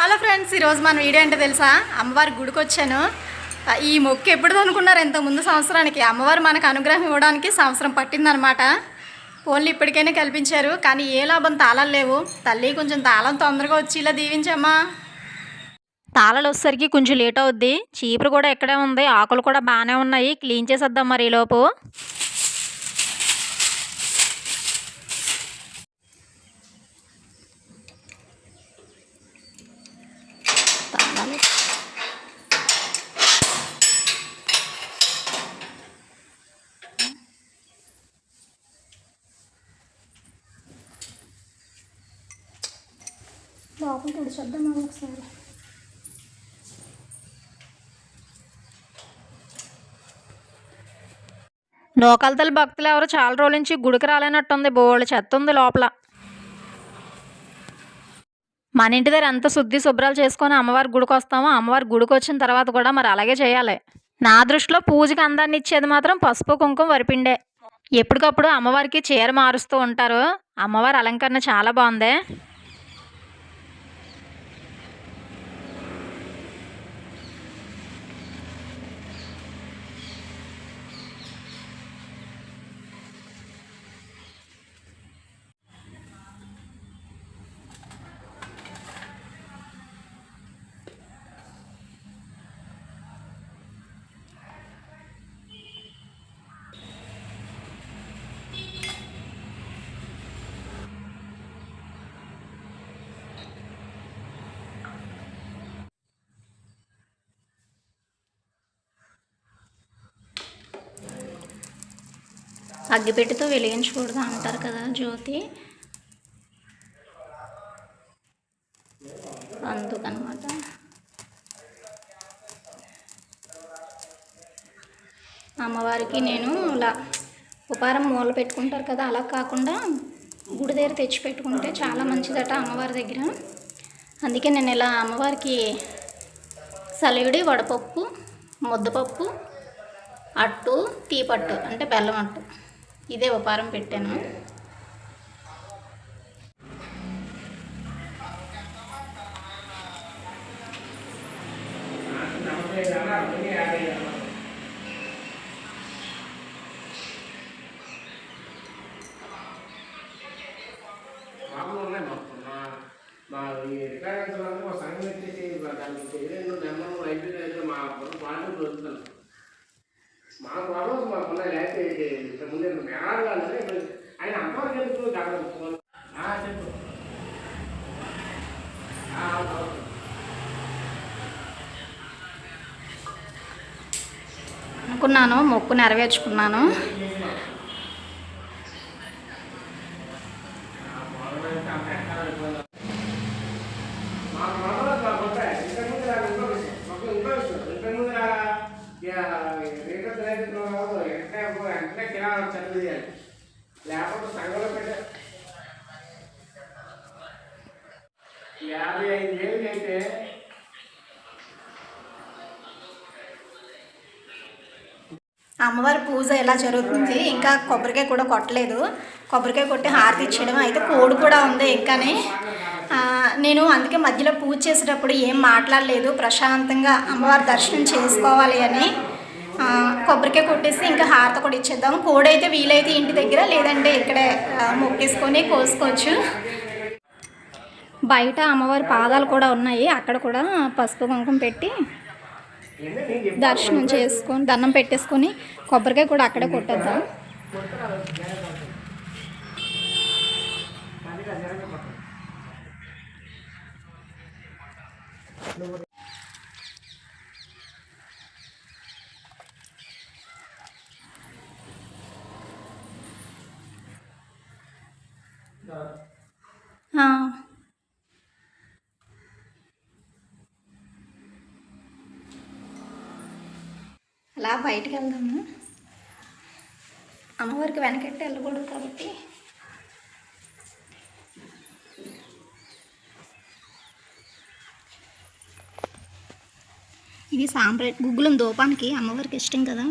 Hello friends ఈరోజు మన video అంటే తెలుసా? అమ్మవారి గుడికి వచ్చాను. ఈ మొక్కు ఎప్పుడు అనుకున్నారు ఇంత ముందు సంవత్సరానికి? అమ్మవారు మనకు అనుగ్రహం ఇవ్వడానికి సంవత్సరం పట్టిందనమాట ఓన్లీ ఇప్పటికైనా కల్పించారు కానీ ఏ లాభం తాళాలు లేవు. తల్లి కొంచెం తాళం తొందరగా వచ్చి ఇలా దీవించమ్మా. తాళాలు వచ్చేసరికి కొంచెం లేట్ అవుద్ది. చీపురు కూడా ఇక్కడే ఉంది. ఆకులు కూడా బాగానే ఉన్నాయి. క్లీన్ చేసేద్దాం మరి ఈలోపు లోపల తుడిచొద్దామా ఒకసారి. నూకలతల భక్తులు ఎవరు చాలా రోజుల నుంచి గుడికి రాలేనట్టుంది బోళ్ళు చెత్త ఉంది లోపల. మన ఇంటి దగ్గర ఎంత శుద్ధి శుభ్రాలు చేసుకొని అమ్మవారి గుడికి వస్తామో అమ్మవారి గుడికి వచ్చిన తర్వాత కూడా మరి అలాగే చేయాలి. నా దృష్టిలో పూజకి అందాన్ని ఇచ్చేది మాత్రం పసుపు కుంకుమ వరిపిండే. ఎప్పటికప్పుడు అమ్మవారికి చీర మారుస్తూ ఉంటారు. అమ్మవారి అలంకరణ చాలా బాగుంది. అగ్గిపెట్టితో వెలిగించకూడదు అంటారు కదా జ్యోతి. అందుకనమాట. అమ్మవారికి నేను ఇలా ఉపారం మూల పెట్టుకుంటారు కదా అలా కాకుండా గుడి దగ్గర తెచ్చి పెట్టుకుంటే చాలా మంచిదట అమ్మవారి దగ్గర. అందుకే నేను ఇలా అమ్మవారికి సలివిడి వడపప్పు ముద్దపప్పు అట్టు తీపట్టు అంటే బెల్లం అట్టు. ఇదే ఉపారం పెట్టాను. మా ఈ రిటైర్మెంట్ మా సంఘం వచ్చేసి దానికి తెలియదు అయిపోయిన మా వాళ్ళు మా ప్రాబ్లమ్స్ మాకు ఉన్నాయి లేకపోతే ఇంత ముందు మేనాడు కానీ ఆయన అంతవరకు ఎందుకు డాక్టర్ చెప్పు. ఆ, అవును, అనుకున్నాను మొక్కు నెరవేర్చుకున్నాను మా ప్రాబ్లమ్స్ మాకు ఉంటాయి ఇంతకు ముందు నాకు ఇంకో విషయం మాకు ఇంకో విషయం ఇంతకు ముందు రేఖ రైతులు వెంటనే వెంటనే కిరాణా చదువు చేయాలి లేకపోతే సంఘంలో పెట్టే యాభై అమ్మవారి పూజ ఎలా జరుగుతుంది? ఇంకా కొబ్బరికాయ కూడా కొట్టలేదు. కొబ్బరికాయ కొట్టి హారతి ఇచ్చేయడం అయితే కోడి కూడా ఉంది ఇంకానే. నేను అందుకే మధ్యలో పూజ చేసేటప్పుడు ఏం మాట్లాడలేదు. ప్రశాంతంగా అమ్మవారి దర్శనం చేసుకోవాలి అని కొబ్బరికాయ కొట్టేసి ఇంకా హారత కూడా ఇచ్చేద్దాం. కోడి అయితే వీలైతే ఇంటి దగ్గర లేదంటే ఇక్కడే మొక్కేసుకొని కోసుకోవచ్చు. బయట అమ్మవారి పాదాలు కూడా ఉన్నాయి. అక్కడ కూడా పసుపు కుంకుమ పెట్టి దర్శనం చేసుకొని దండం పెట్టేసుకొని కొబ్బరికాయ కూడా అక్కడే కొట్టేద్దాం ఆ. అలా బయటికి వెళ్దాము. అమ్మవారికి వెనకెట్టి వెళ్ళకూడదు కాబట్టి. ఇది సాంబ్రే గుగ్గులం దూపానికి అమ్మవారికి ఇష్టం కదా.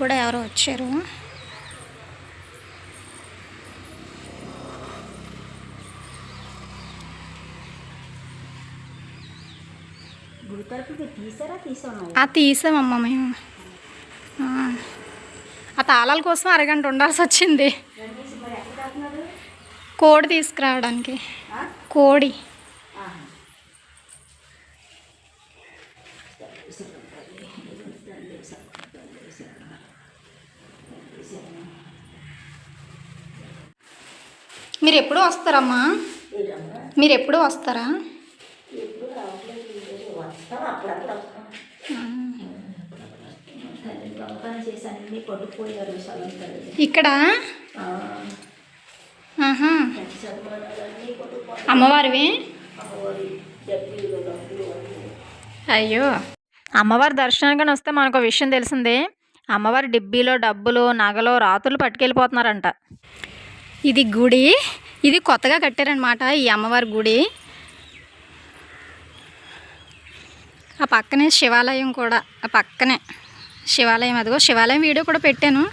కూడా ఎవరో వచ్చారు గుడి తలుపుకి తీసారా తీసాను ఆ తీసామమ్మ మేము. ఆ. తాళాల కోసం అరగంట ఉండాల్సి వచ్చింది. కోడి తీసుకురావడానికి. కోడి. మీరు ఎప్పుడు వస్తారమ్మా? మీరు ఎప్పుడు వస్తారా ఎప్పుడు రావట్లేదు వస్తాం అప్పుడప్పుడు వస్తాం తల్లి చేసి అన్ని ఇక్కడ? అమ్మవారివి? అయ్యో. అమ్మవారి దర్శనానికి వస్తే మనకు ఒక విషయం తెలిసిందే అమ్మవారి డిబ్బీలో డబ్బులు నగలు రాతులు పట్టుకెళ్ళిపోతున్నారంట. ఇది గుడి ఇది కొత్తగా కట్టారనమాట ఈ అమ్మవారి గుడి. ఆ పక్కనే శివాలయం కూడా ఆ పక్కనే. శివాలయం అదిగో శివాలయం వీడియో కూడా పెట్టాను.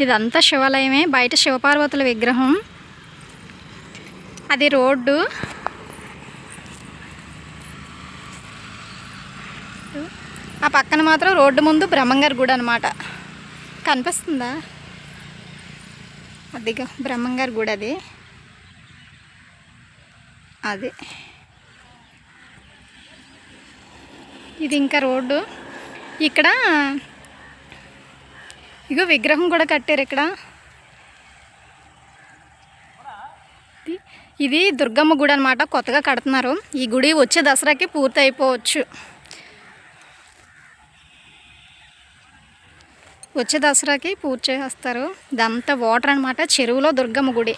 ఇదంతా శివాలయమే బయట శివపార్వతుల విగ్రహం. అది రోడ్డు. ఆ పక్కన మాత్రం రోడ్డు ముందు బ్రహ్మంగారి గుడి అనమాట కనిపిస్తుందా? అదిగో బ్రహ్మంగారి గుడి అది. అది. ఇది ఇంకా రోడ్డు. ఇక్కడ ఇగో విగ్రహం కూడా కట్టారు ఇక్కడ. ఇది- దుర్గమ్మ గుడి అనమాట కొత్తగా కడుతున్నారు. ఈ గుడి వచ్చే దసరాకి పూర్తి అయిపోవచ్చు. వచ్చే దసరాకి పూర్తి చేస్తారు ఇదంతా వాటర్ అనమాట చెరువులో దుర్గమ్మ గుడి.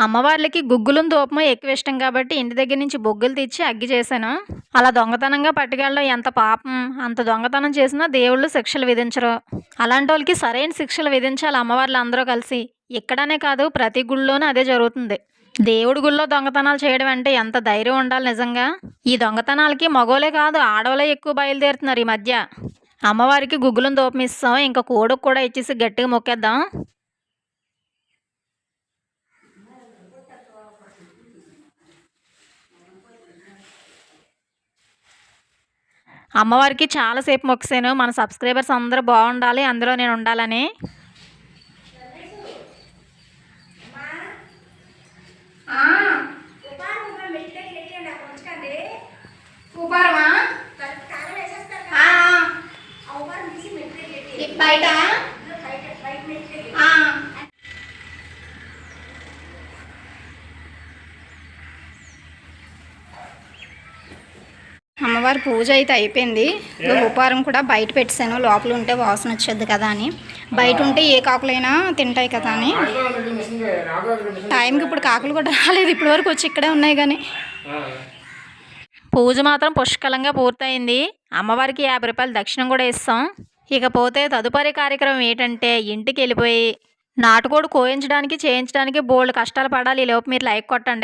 అమ్మవార్లకి గుగ్గులం దూపము ఎక్కువ ఇష్టం కాబట్టి ఇంటి దగ్గర నుంచి బొగ్గులు తెచ్చి అగ్గి చేశాను. అలా దొంగతనంగా పట్టుకెళ్ళడం ఎంత పాపం. అంత దొంగతనం చేసినా దేవుళ్ళు శిక్షలు విధించరు. అలాంటి వాళ్ళకి సరైన శిక్షలు విధించాలి అమ్మవార్లు అందరూ కలిసి. ఇక్కడనే కాదు ప్రతి గుళ్ళోనూ అదే జరుగుతుంది. దేవుడి గుళ్ళో దొంగతనాలు చేయడం అంటే ఎంత ధైర్యం ఉండాలి నిజంగా? ఈ దొంగతనాలకి మగోలే కాదు ఆడవాళ్ళే ఎక్కువ బయలుదేరుతున్నారు ఈ మధ్య. అమ్మవారికి గుగ్గులం దూపమిస్తాం ఇంకా కోడుకు కూడా ఇచ్చేసి గట్టిగా మొక్కేద్దాం. అమ్మవారికి చాలాసేపు మొక్కాను మన సబ్స్క్రైబర్స్ అందరూ బాగుండాలి అందులో నేను ఉండాలని. అమ్మవారి పూజ అయితే అయిపోయింది. ఉపారం కూడా బయట పెట్టాను లోపల ఉంటే వాసన వచ్చేది కదా అని. బయట ఉంటే ఏ కాకులైనా తింటాయి కదా అని. టైంకి ఇప్పుడు కాకులు కూడా రాలేదు. ఇప్పటి వరకు వచ్చి ఇక్కడే ఉన్నాయి కానీ. పూజ మాత్రం పుష్కలంగా పూర్తయింది. అమ్మవారికి యాభై రూపాయలు దక్షిణం కూడా ఇస్తాం. ఇకపోతే తదుపరి కార్యక్రమం ఏంటంటే ఇంటికి వెళ్ళిపోయి నాటుకోడు కోయించడానికి చేయించడానికి బోల్డ్ కష్టాలు పడాలి. ఈ లోపు మీరు లైక్ కొట్టండి.